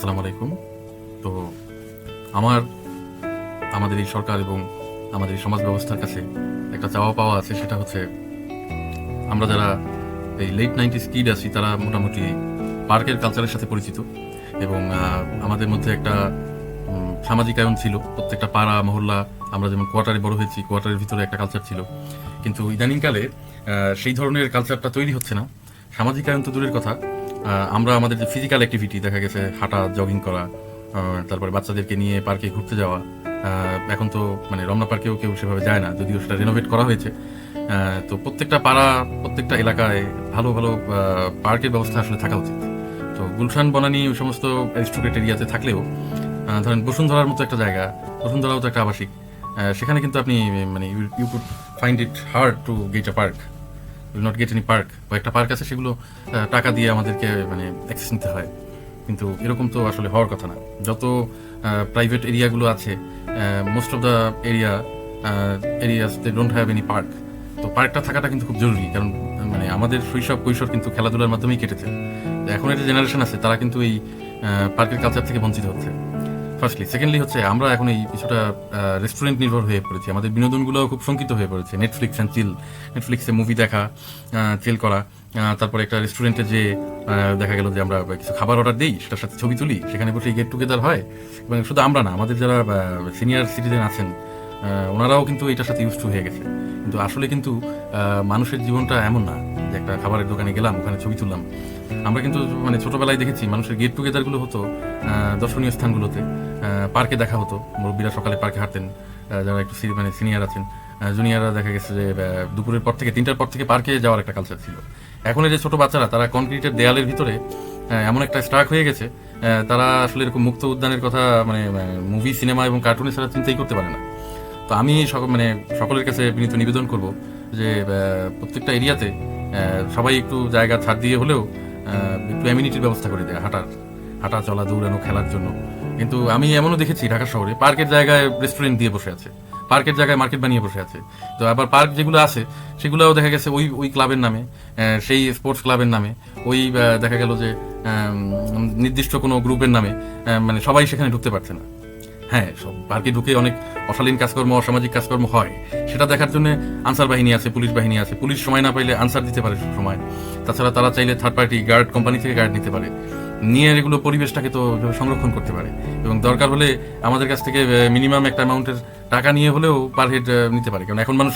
আসসালামু আলাইকুম। তো আমার, আমাদের এই সরকার এবং আমাদের এই সমাজ ব্যবস্থার কাছে একটা চাওয়া পাওয়া আছে, সেটা হচ্ছে আমরা যারা এই লেট নাইনটিস কিড আছি, তারা মোটামুটি পার্কের কালচারের সাথে পরিচিত এবং আমাদের মধ্যে একটা সামাজিকায়ন ছিল। প্রত্যেকটা পাড়া, মহল্লা, আমরা যেমন কোয়ার্টারে বড় হয়েছি কোয়ার্টারের ভিতরে একটা কালচার ছিল। কিন্তু ইদানিংকালে সেই ধরনের কালচারটা তৈরি হচ্ছে না। সামাজিকায়ন তো দূরের কথা আমরা আমাদের যে ফিজিক্যাল অ্যাক্টিভিটি দেখা গেছে হাঁটা জগিং করা তারপরে বাচ্চাদেরকে নিয়ে পার্কে ঘুরতে যাওয়া এখন তো মানে রমনা পার্কেও কেউ সেভাবে যায় না, যদিও সেটা রেনোভেট করা হয়েছে। তো প্রত্যেকটা পাড়া, প্রত্যেকটা এলাকায় ভালো ভালো পার্কের ব্যবস্থা আসলে থাকা উচিত। তো গুলশান, বনানি ওই সমস্ত অ্যারিস্টোক্রেট এরিয়াতে থাকলেও ধরেন বসুন্ধরার মতো একটা জায়গা, বসুন্ধরাও তো একটা আবাসিক সেখানে কিন্তু আপনি মানে you could find it hard to get a park will not get any park কয়েকটা পার্ক আছে, সেগুলো টাকা দিয়ে আমাদেরকে মানে অ্যাক্সেস নিতে হয়। কিন্তু এরকম তো আসলে হওয়ার কথা না। যত প্রাইভেট এরিয়াগুলো আছে most of the area areas they don't have any park তো পার্কটা থাকাটা কিন্তু খুব জরুরি। কারণ মানে আমাদের শৈশব, কৈশোর কিন্তু খেলাধুলার মাধ্যমেই কেটেছে। এখন একটা জেনারেশন আছে, তারা কিন্তু এই পার্কের কালচার থেকে বঞ্চিত হচ্ছে। ফার্স্টলি সেকেন্ডলি হচ্ছে আমরা এখন এই কিছুটা রেস্টুরেন্ট নির্ভর হয়ে পড়েছি। আমাদের বিনোদনগুলো খুব শঙ্কিত হয়ে পড়েছে। নেটফ্লিক্স অ্যান্ড চিল নেটফ্লিক্সে মুভি দেখা চিল করা তারপরে একটা রেস্টুরেন্টে যে দেখা গেল যে আমরা কিছু খাবার অর্ডার দিই, সেটার সাথে ছবি তুলি, সেখানে বসে গেট টুগেদার হয়। এবং শুধু আমরা না, আমাদের যারা সিনিয়র সিটিজেন আছেন ওনারাও কিন্তু এটার সাথে ইউজ টু হয়ে গেছে। কিন্তু আসলে কিন্তু মানুষের জীবনটা এমন না। যে একটা খাবারের দোকানে গেলাম, ওখানে ছবি তুললাম। আমরা কিন্তু মানে ছোটবেলায় দেখেছি, মানুষের গেট টুগেদারগুলো হতো দর্শনীয় স্থানগুলোতে। পার্কে দেখা হতো, মুরব্বীরা সকালে পার্কে হাঁটতেন যারা একটু মানে সিনিয়র আছেন জুনিয়ররা দেখা গেছে যে দুপুরের পর থেকে, তিনটার পর থেকে পার্কে যাওয়ার একটা কালচার ছিল। এখন যে ছোট বাচ্চারা, তারা কনক্রিটের দেয়ালের ভিতরে এমন একটা স্টার্ক হয়ে গেছে তারা আসলে এরকম মুক্ত উদ্যানের কথা মানে মুভি সিনেমা এবং কার্টুনে ছাড়া চিন্তাই করতে পারে না। তো আমি মানে সকলের কাছে বিনীত নিবেদন করব যে প্রত্যেকটা এরিয়াতে সবাই একটু জায়গা ছাড় দিয়ে হলেও একটু অ্যামিনিটির ব্যবস্থা করে দেয় হাঁটার, হাঁটা চলা, দৌড়ানো, খেলার জন্য। কিন্তু আমি এমনও দেখেছি ঢাকা শহরে, পার্কের জায়গায় রেস্টুরেন্ট দিয়ে বসে আছে, পার্কের জায়গায় মার্কেট বানিয়ে বসে আছে। তো আবার পার্ক যেগুলো আছে, সেগুলোও দেখা গেছে ওই ওই ক্লাবের নামে সেই স্পোর্টস ক্লাবের নামে। ওই দেখা গেল যে নির্দিষ্ট কোনো গ্রুপের নামে মানে সবাই সেখানে ঢুকতে পারছে না। হ্যাঁ সব পার্কে ঢুকে অনেক অশালীন কাজকর্ম, অসামাজিক কাজকর্ম হয়। সেটা দেখার জন্য আনসার বাহিনী আছে, পুলিশ বাহিনী আছে। পুলিশ সময় না পাইলে আনসার দিতে পারে সময়। তাছাড়া তারা চাইলে থার্ড পার্টি গার্ড কোম্পানি থেকে গার্ড নিতে পারে। নিয়ে এগুলো পরিবেশটাকে তো সংরক্ষণ করতে পারে। এবং দরকার হলে আমাদের কাছ থেকে মিনিমাম একটা অ্যামাউন্টের টাকা নিয়ে হলেও পার হেড নিতে পারে। কারণ এখন মানুষ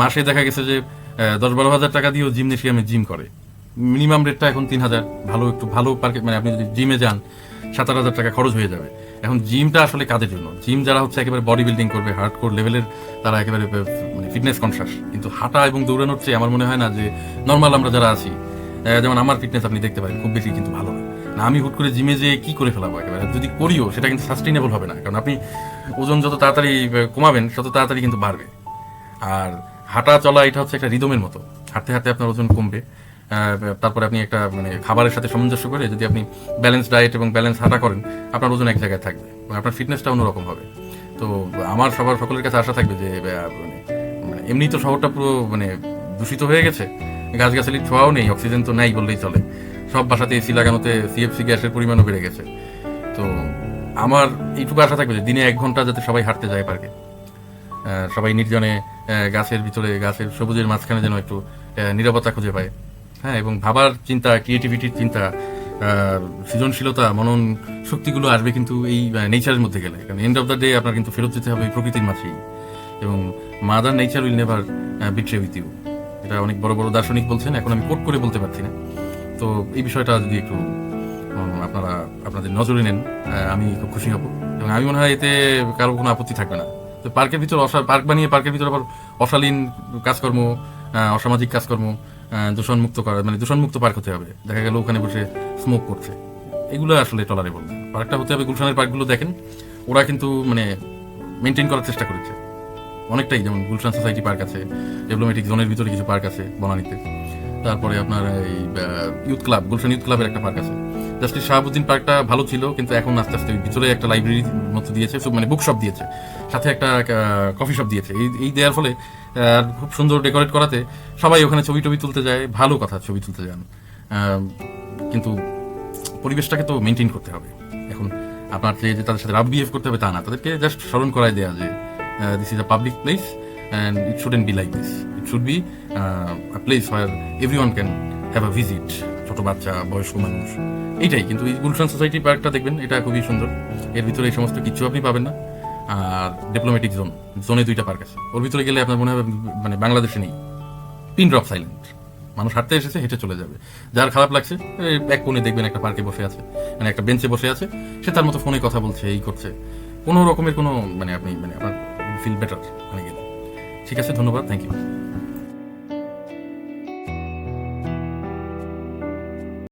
মাসে দেখা গেছে যে দশ বারো হাজার টাকা দিয়েও জিমনেশিয়ামে জিম করে। মিনিমাম রেটটা এখন তিন হাজার। ভালো একটু ভালো পার্কে মানে আপনি যদি জিমে যান সাত আট হাজার টাকা খরচ হয়ে যাবে। এখন জিমটা আসলে কাদের জন্য? জিম যারা হচ্ছে একেবারে বডি বিল্ডিং করবে হার্ড কোর লেভেলের তারা একেবারে মানে ফিটনেস কনসাস কিন্তু হাঁটা এবং দৌড়ানোর চেয়ে আমার মনে হয় না যে নর্মাল আমরা যারা আছি যেমন আমার ফিটনেস আপনি দেখতে পারেন, খুব বেশি কিন্তু ভালো না। না, আমি হুট করে জিমে যে কি করে ফেলাবো একেবারে? যদি করিও, সেটা কিন্তু সাস্টেইনেবল হবে না। কারণ আপনি ওজন যত তাড়াতাড়ি কমাবেন, তত তাড়াতাড়ি কিন্তু বাড়বে। আর হাঁটা চলা, এটা হচ্ছে একটা রিদমের মতো। হাঁটতে হাঁটতে আপনার ওজন কমবে। তারপরে আপনি একটা মানে খাবারের সাথে সামঞ্জস্য করে যদি আপনি ব্যালেন্স ডায়েট এবং ব্যালেন্স হাঁটা করেন, আপনার ওজন এক জায়গায় থাকবে এবং আপনার ফিটনেসটা অন্যরকম হবে। তো আমার সবার, সকলের কাছে আশা থাকবে যে মানে মানে এমনি তো শহরটা পুরো মানে দূষিত হয়ে গেছে। গাছগাছালির ছোঁয়াও নেই, অক্সিজেন তো নাই বললেই চলে। সব বাসাতে এসি লাগানোতে সিএফসি গ্যাসের পরিমাণও বেড়ে গেছে। তো আমার এইটুকু আশা থাকবে যে, দিনে এক ঘণ্টা যাতে সবাই হাঁটতে যায় পার্কে। সবাই নির্জনে গাছের ভিতরে, গাছের সবুজের মাঝখানে যেন একটু নিরাপত্তা খুঁজে পায়। হ্যাঁ এবং ভাবার চিন্তা ক্রিয়েটিভিটির চিন্তা সৃজনশীলতা, মনন শক্তিগুলো আসবে কিন্তু এই নেচারের মধ্যে গেলে। কারণ এন্ড অফ দ্য ডে আপনার কিন্তু ফেরত যেতে হবে প্রকৃতির মাঝেই। এবং mother nature will never betray with you এটা অনেক বড় বড় দার্শনিক বলছেন, এখন আমি কোট করে বলতে পারছি না। তো এই বিষয়টা যদি একটু আপনারা, আপনাদের নজরে নেন আমি খুব খুশি হব। এবং আমি মনে হয় এতে কারও কোনো আপত্তি থাকবে না। তো পার্কের ভিতর অসা, পার্ক বানিয়ে পার্কের ভিতর আবার অশালীন কাজকর্ম অসামাজিক কাজকর্ম দূষণমুক্ত করা মানে দূষণমুক্ত পার্ক হতে হবে। দেখা গেল ওখানে বসে স্মোক করছে। এগুলো আসলে টলারেবল পার্কটা হতে হবে গুলশানের পার্কগুলো দেখেন। ওরা কিন্তু মানে মেনটেন করার চেষ্টা করেছে। অনেকটাই, যেমন গুলশান সোসাইটি পার্ক আছে ডেভেলপমেন্টিক জোনের ভিতরে কিছু পার্ক আছে, বনানীতে। তারপরে আপনার এই ইউথ ক্লাব গুলশান ইউথ ক্লাবের একটা পার্ক আছে। জাস্টিস শাহাবুদ্দিন পার্কটা ভালো ছিল, কিন্তু এখন আস্তে আস্তে ভিতরে একটা লাইব্রেরির মতো দিয়েছে মানে বুক শপ দিয়েছে। সাথে একটা কফি শপ দিয়েছে। এই এই দেওয়ার ফলে খুব সুন্দর ডেকোরেট করাতে সবাই ওখানে ছবি টবি তুলতে যায়, ভালো কথা ছবি তুলতে যান। কিন্তু পরিবেশটাকে তো মেনটেন করতে হবে। এখন আপনার যে তাদের সাথে রাফ বিহেভ করতে হবে তা না। তাদেরকে জাস্ট স্মরণ করাই দেওয়া যে this is a public place and it shouldn't be like this it should be a place where everyone can have a visit ছোট বাচ্চা, বয়স্ক মানুষ। এইটাই কিন্তু এই গুলশান সোসাইটি পার্কটা দেখবেন, এটা খুবই সুন্দর। এর ভিতরে এই সমস্ত কিছু আপনি পাবেন না। আর ডিপ্লোম্যাটিক জোন জোনে দুইটা পার্ক আছে। ওর ভিতরে গেলে আপনার মনে হবে মানে বাংলাদেশে নেই। পিন ড্রপ সাইলেন্ট মানুষ হাঁটতে এসেছে, হেঁটে চলে যাবে। যার খারাপ লাগছে এক কোণে দেখবেন একটা পার্কে বসে আছে মানে একটা বেঞ্চে বসে আছে। সে তার মতো ফোনে কথা বলছে, এই করছে। কোনো রকমের কোনো মানে আপনি মানে আপনার ফিল বেটার ওখানে গেলে। ঠিক আছে ধন্যবাদ থ্যাংক ইউ